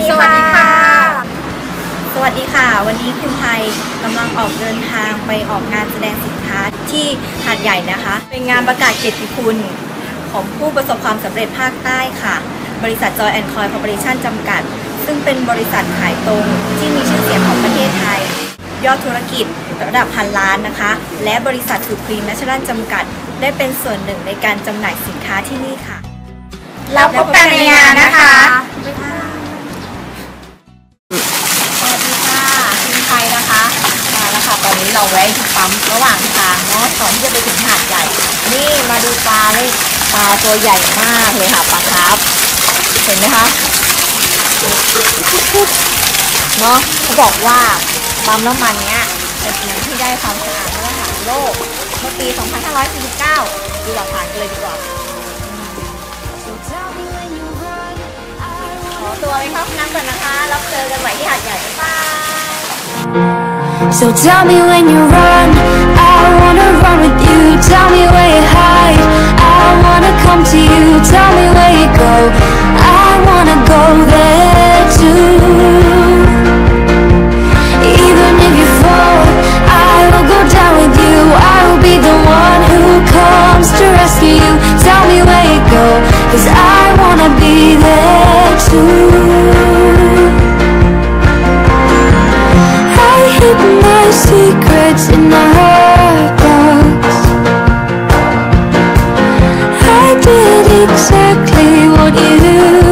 ดีสวัสดีค่ะ สวัสดีค่ะ วันนี้คุณไทยกำลังออกเดินทางไปออกงานแสดงสินค้าที่หาดใหญ่นะคะ เป็นงานประกาศเกียรติคุณของผู้ประสบความสำเร็จภาคใต้ค่ะ บริษัท Joy and Coy Corporation จำกัด ซึ่งเป็นบริษัทขายตรงที่มีชื่อเสียงของประเทศไทย ยอดธุรกิจระดับพันล้านนะคะ และบริษัทสุพรีมนัชรันจำกัด ได้เป็นส่วนหนึ่งในการจำหน่ายสินค้าที่นี่ค่ะแล้วพบกันในงานนะคะ อนนี้เราแวะที่ปั๊มระหว่างทางเนาะก่อนที่จะไปถึงหาดใหญ่ นี่มาดูปลาเลยปลาตัวใหญ่มากเลยค่ะปลาคาร์ฟเห็นไหมคะเนาะเขาบอกว่าปั๊มน้ำมันเนี้ยเป็นแหล่งที่ได้ความสะอาดมาตรฐานโลกเมื่อปี 2549 ดูหลักฐานกันเลยดีกว่าขอตัวไปเข้าห้องน้ำก่อนนะคะ แล้วเจอกันใหม่ที่หาดใหญ่บ๊ายบาย So tell me when you run, secrets in a hard box. I did exactly what you